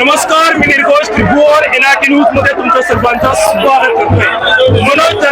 नमस्कार मी निर्घोष त्रिभुवन एनआरटी न्यूजमध्ये तुमचं सर्वांचं स्वागत करतोय. मनोज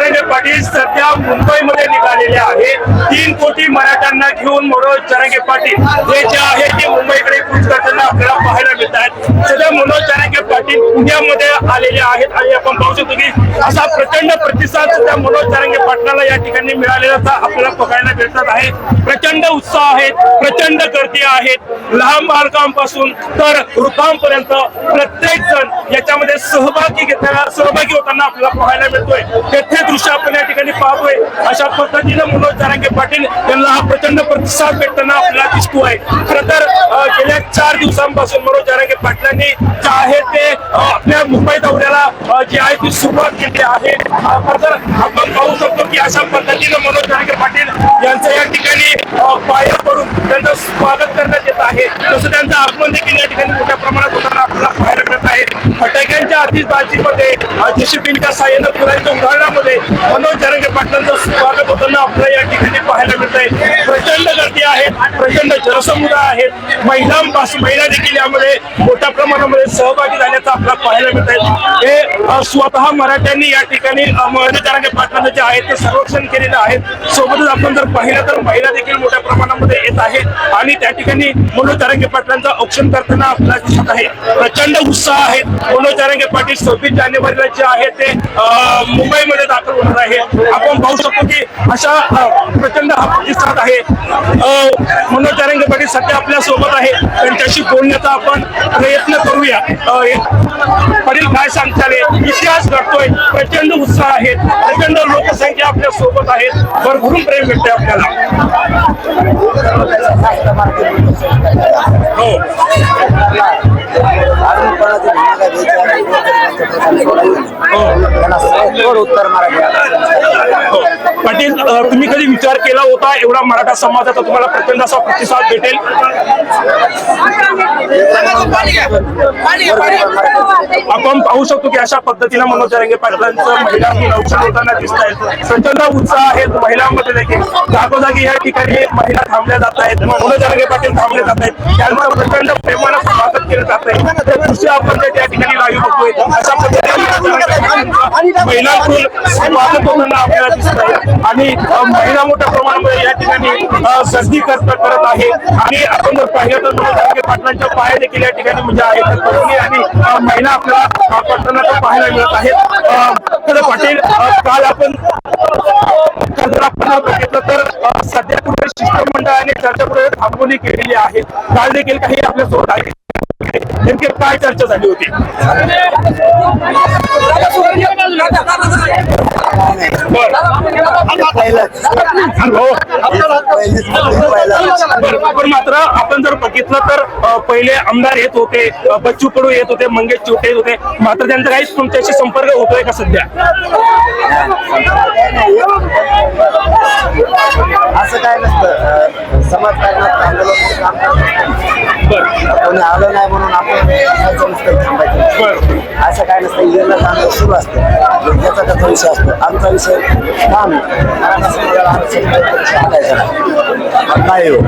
आहे. तीन कोटी मराठ्यांना घेऊन मनोज जरंगे पाटील हे जे आहे ते मुंबईकडे कूच करताना आपल्याला पाहायला मिळत आहेत सध्या मनोज जरंगे पाटील पुण्यामध्ये आलेले आहेत आणि आपण पाहू शकतो की असा प्रचंड प्रतिसाद सध्या मनोज जरंगे पाटलाला या ठिकाणी मिळालेला आपल्याला बघायला मिळतात आहे. प्रचंड उत्साह आहेत प्रचंड गर्दी आहेत. लहान बालकांपासून तर वृद्धांपर्यंत प्रत्येक जण याच्यामध्ये सहभागी घेताना सहभागी होताना आपल्याला पाहायला मिळतोय. तेथे दृश्य आपण या ठिकाणी पाहतो अशा पद्धतीनं मनोज तारांगे पाटील यांना हा प्रचंड प्रतिसाद भेटताना आपल्याला दिसतो आहे खरं तर गेल्या चार दिवसांपासून मनोज तारांगे पाटलांनी जे आहे ते आपल्या मुंबई दौऱ्याला जे जी आहे ती सुरुवात केली आहे. खरं तर आपण पाहू शकतो की अशा पद्धतीनं मनोज तारांगे पाटील यांचं या ठिकाणी पाया पडून त्यांचं स्वागत करण्यात येत आहे. तसं त्यांचं आगमन देखील या ठिकाणी मोठ्या प्रमाणात होताना आपल्याला पाहायला मिळत आहे फटाक्यांच्या आतिषबाजीमध्ये जेसीबीच्या साह्यानं फुलांच्या उदाहरणामध्ये मनोज जरंगे पाटलांचं स्वागत होताना आपल्याला या ठिकाणी पाहायला मिळत आहे प्रचंड गर्दी आहे प्रचंड जनसमुदाय आहेत महिलांपासून महिला देखील यामध्ये मोठ्या प्रमाणामध्ये सहभागी झाल्याचं आपल्याला पाहायला मिळत आहे हे स्वतः मराठ्यांनी या ठिकाणी मनोज जरंगे पाटलांचं जे आहे ते संरक्षण केलेलं आहे. सोबतच आपण जर पाहिलं तर महिला देखील मोठ्या प्रमाणामध्ये येत आहेत आणि त्या ठिकाणी मनोज जरंगे पाटलांचं औक्षण करताना आपल्याला दिसत आहे. प्रचंड उत्साह आहे मनोज जरंगे पाटील सव्वीस जानेवारीला जे आहे ते मुंबईमध्ये दाखल होणार आहे. आपण पाहू शकतो की अशा प्रचंड हा प्रतिसाद आहे. मनोज जरंगे पाटील सध्या आपल्यासोबत आहे. त्यांच्याशी बोलण्याचा आपण प्रयत्न करूया. पाटील काय सांगताल? इतिहास घडतोय. प्रचंड उत्साह आहे. प्रचंड लोकसंख्या आपल्यासोबत आहे. भरभरून प्रेम भेटते आपल्याला. हो. उत्तर मराठी हो. पाटील तुम्ही कधी विचार केला होता एवढा मराठा समाजाचा तुम्हाला प्रचंड असा प्रतिसाद भेटेल? आपण पाहू शकतो की अशा पद्धतीनं मनोज रंगे पाटलांचं महिला लवकर होताना दिसत आहेत. प्रचंड उत्साह आहे महिलांमध्ये देखील. जागोजागी या ठिकाणी महिला थांबल्या जात आहेत. मनोज रंगे पाटील थांबले जात आहेत. त्यांचं प्रचंड प्रेमानं स्वागत केलं जात आहे. त्या दृश्य आपण त्या ठिकाणी लाईव्ह बघतोय अशा पद्धतीने महिलांकडून स्वागत होताना आपल्याला दिसत आहे आणि महिला मोठ्या प्रमाणामध्ये या ठिकाणी अ, गर्दी करत करत आहे. आणि आपण जर पाहिलं तर मनोज जरांगे पाटलांच्या पाया देखील या ठिकाणी म्हणजे आहे. तरुणी आणि महिला आपल्याला पडताना पाहायला मिळत आहेत तर पाटील काल आपण जर आपण बघितलं तर सध्या कुठे शिष्टमंडळाने चर्चा कुठे थांबवणी केलेली आहे. काल देखील काही आपल्यासोबत आहे. नेमकी काय चर्चा झाली होती? बरं. मात्र आपण जर बघितलं तर पहिले आमदार येत होते बच्चू कडू येत होते मंगेश चिवटे येत होते. मात्र त्यांचा काहीच तुमच्याशी संपर्क होतोय का सध्या? असं काय नसतं. समाजकारणात आंदोलन काम करतात. बरं कोणी आलं नाही म्हणून आपण थांबायचं नसतं थांबायचं. बरं. असं काय नसतं. येणं जाणं सुरू असतं. त्याचा त्याचा विषय असतो. आमचा विषय काम. नाही. हो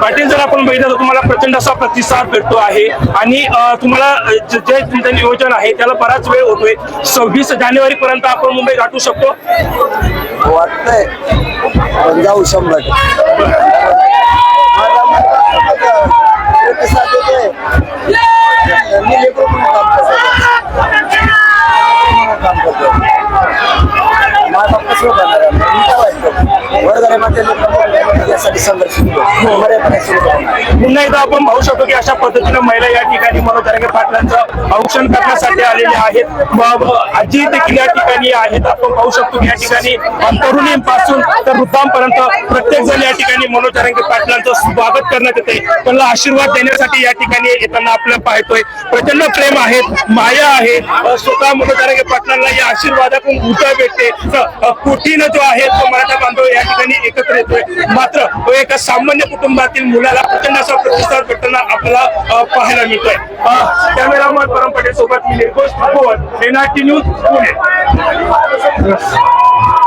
पाटील जर आपण बघितलं तर तुम्हाला प्रचंड असा प्रतिसाद भेटतो आहे. आणि तुम्हाला जे तुमचं नियोजन आहे त्याला बराच वेळ होतोय. सव्वीस जानेवारी पर्यंत आपण मुंबई गाठू शकतो. वाटतंय. पण जाऊ शंभर मी लेकरू म्हणून काम करतो काम करतो माझा कसं करणार आहे? मी काय वाटतं वर्गाने माझ्या लेकरांना संघर्ष सुरू करणार पुन्हा एकदा आपण पाहू शकतो की अशा पद्धतीनं महिला या ठिकाणी मनोज जरांगे पाटलांचं औक्षण करण्यासाठी आलेले आहेत. आजी देखील या ठिकाणी आहेत. आपण पाहू शकतो की या ठिकाणी तरुणींपासून तर वृद्धांपर्यंत प्रत्येक जण या ठिकाणी मनोज जरांगे पाटलांचं स्वागत करण्यात येते त्यांना आशीर्वाद देण्यासाठी या ठिकाणी येताना आपल्याला पाहतोय. प्रचंड प्रेम आहे माया आहे. स्वतः मनोज जरांगे पाटलांना या आशीर्वादातून ऊर्जा भेटते. कोटीनं जो आहे तो मराठा बांधव या ठिकाणी एकत्र येतोय. मात्र तो एका सामान्य कुटुंबातील मुलाला प्रचंड असा प्रतिसाद भेटताना आपल्याला पाहायला मिळतोय. कॅमेरामन परम पटेल सोबत मी निर्घोष भगवत एनआरटी न्यूज पुणे.